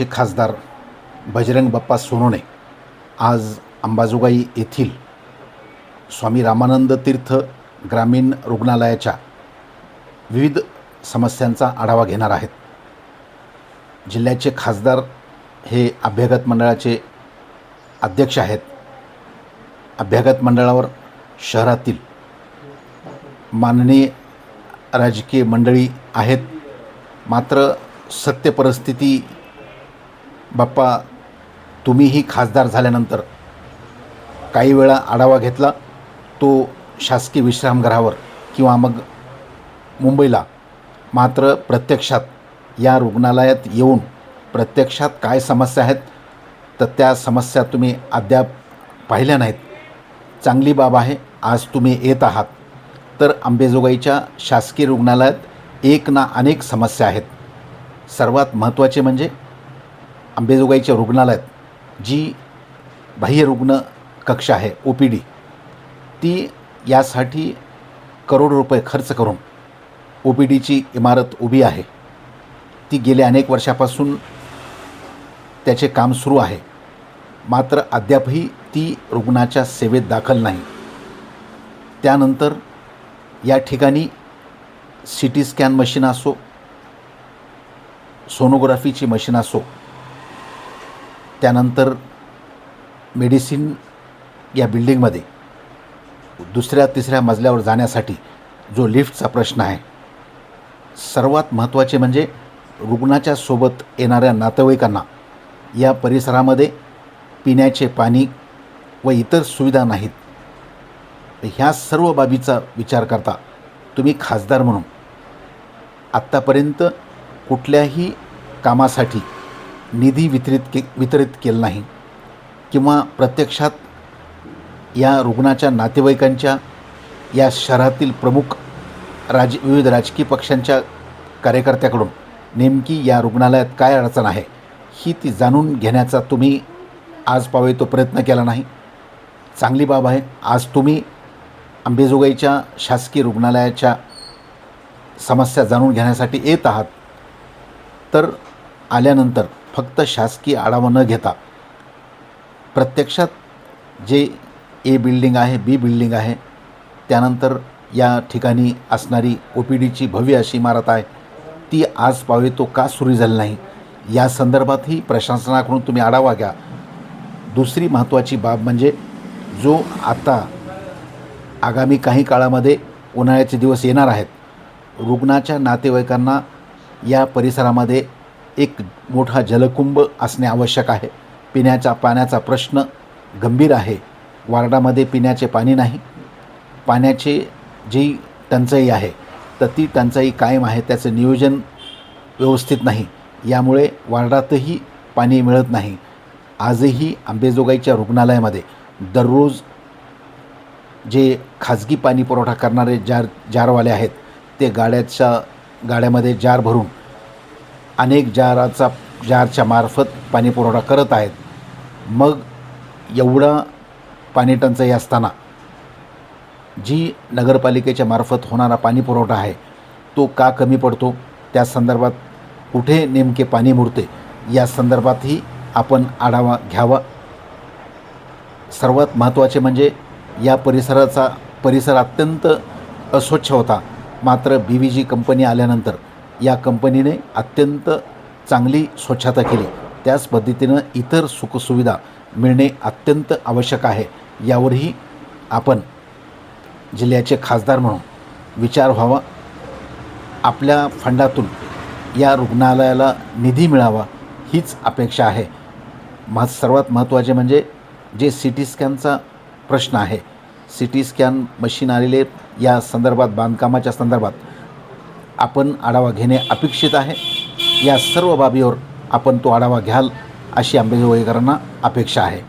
चे खासदार बजरंग बाप्पा सोनवणे आज अंबाजोगाई येथील स्वामी रामानंद तीर्थ ग्रामीण रुग्णालयाच्या विविध समस्यांचा आढावा घेणार आहेत. जिल्ह्याचे खासदार हे अभ्यागत मंडळाचे अध्यक्ष आहेत. अभ्यागत मंडळावर शहरातील माननीय राजकीय मंडळी आहेत. मात्र सत्य परिस्थिती बाप्पा तुम्हीही खासदार झाल्यानंतर काही वेळा आढावा घेतला तो शासकीय विश्रामगृहावर किंवा मग मुंबईला. मात्र प्रत्यक्षात या रुग्णालयात येऊन प्रत्यक्षात काय समस्या आहेत तर त्या समस्या तुम्ही अद्याप पाहिल्या नाहीत. चांगली बाब आहे आज तुम्ही येत आहात. तर अंबेजोगाईच्या शासकीय रुग्णालयात एक ना अनेक समस्या आहेत. सर्वात महत्त्वाचे म्हणजे अंबेजोगाईच्या रुग्णालयात जी बाह्य रुग्ण कक्ष आहे ओ पी डी ती यासाठी करोड रुपये खर्च करून ओ पी डीची इमारत उभी आहे. ती गेल्या अनेक वर्षापासून त्याचे काम सुरू आहे. मात्र अद्यापही ती रुग्णाच्या सेवेत दाखल नाही. त्यानंतर या ठिकाणी सी टी स्कॅन मशीन असो सोनोग्राफीची मशीन असो त्यानंतर मेडिसिन या बिल्डिंगमध्ये दुसऱ्या तिसऱ्या मजल्यावर जाण्यासाठी जो लिफ्टचा प्रश्न आहे सर्वात महत्त्वाचे म्हणजे रुग्णाच्या सोबत येणाऱ्या नातेवाईकांना या परिसरामध्ये पिण्याचे पाणी व इतर सुविधा नाहीत. ह्या सर्व बाबीचा विचार करता तुम्ही खासदार म्हणून आत्तापर्यंत कुठल्याही कामासाठी निधी वितरित के वितरित केला नाही किंवा प्रत्यक्षात या रुग्णाच्या नातेवाईकांच्या या शहरातील प्रमुख राज विविध राजकीय पक्षांच्या कार्यकर्त्याकडून नेमकी या रुग्णालयात काय अडचण आहे ही ती जाणून घेण्याचा तुम्ही आज पावे तो प्रयत्न केला नाही. चांगली बाब आहे आज तुम्ही अंबेजोगाईच्या शासकीय रुग्णालयाच्या समस्या जाणून घेण्यासाठी येत आहात. तर आल्यानंतर फक्त शासकीय आढावा न घेता प्रत्यक्षात जे ए बिल्डिंग आहे बी बिल्डिंग आहे त्यानंतर या ठिकाणी असणारी ओ पी डीची भव्य अशी इमारत आहे ती आज पावे तो का सुरू झाली नाही? या संदर्भातही प्रशासनाकडून तुम्ही आढावा घ्या. दुसरी महत्त्वाची बाब म्हणजे जो आता आगामी काही काळामध्ये उन्हाळ्याचे दिवस येणार आहेत रुग्णाच्या नातेवाईकांना या परिसरामध्ये एक मोठा जलकुंभ असणे आवश्यक आहे. पिण्याच्या पाण्याचा प्रश्न गंभीर आहे. वार्डामध्ये पिण्याचे पाणी नाही. पाण्याचे जी टंचाई आहे तर ती टंचाई कायम आहे त्याचं नियोजन व्यवस्थित नाही. यामुळे वार्डातही पाणी मिळत नाही. आजही आंबेजोगाईच्या रुग्णालयामध्ये दररोज जे खाजगी पाणी पुरवठा करणारे जार जारवाले आहेत ते गाड्याच्या गाड्यामध्ये जार भरून अनेक जाराचा जारच्या मार्फत पाणी पुरवठा करत आहेत. मग एवढा पाणी टंचाई असताना जी नगरपालिकेच्या मार्फत होणारा पाणी पुरवठा आहे तो का कमी पडतो? त्या संदर्भात कुठे नेमके पाणी मुरते? या संदर्भातही आपण आढावा घ्यावा. सर्वात महत्त्वाचे म्हणजे या परिसराचा परिसर अत्यंत अस्वच्छ होता. मात्र बी व्ही जी कंपनी आल्यानंतर या कंपनीने अत्यंत चांगली स्वच्छता केली. त्याच पद्धतीनं इतर सुखसुविधा मिळणे अत्यंत आवश्यक आहे. यावरही आपण जिल्ह्याचे खासदार म्हणून विचार व्हावा. आपल्या फंडातून या रुग्णालयाला निधी मिळावा हीच अपेक्षा आहे. मह सर्वात महत्त्वाचे म्हणजे जे सी टी स्कॅनचा प्रश्न आहे. सी टी स्कॅन मशीन आलेले या संदर्भात बांधकामाच्या संदर्भात आपण आढावा घेणे अपेक्षित आहे. या सर्व बाबीवर आपण तो आढावा घ्याल अशी आंबेजोगाईकरांना अपेक्षा आहे.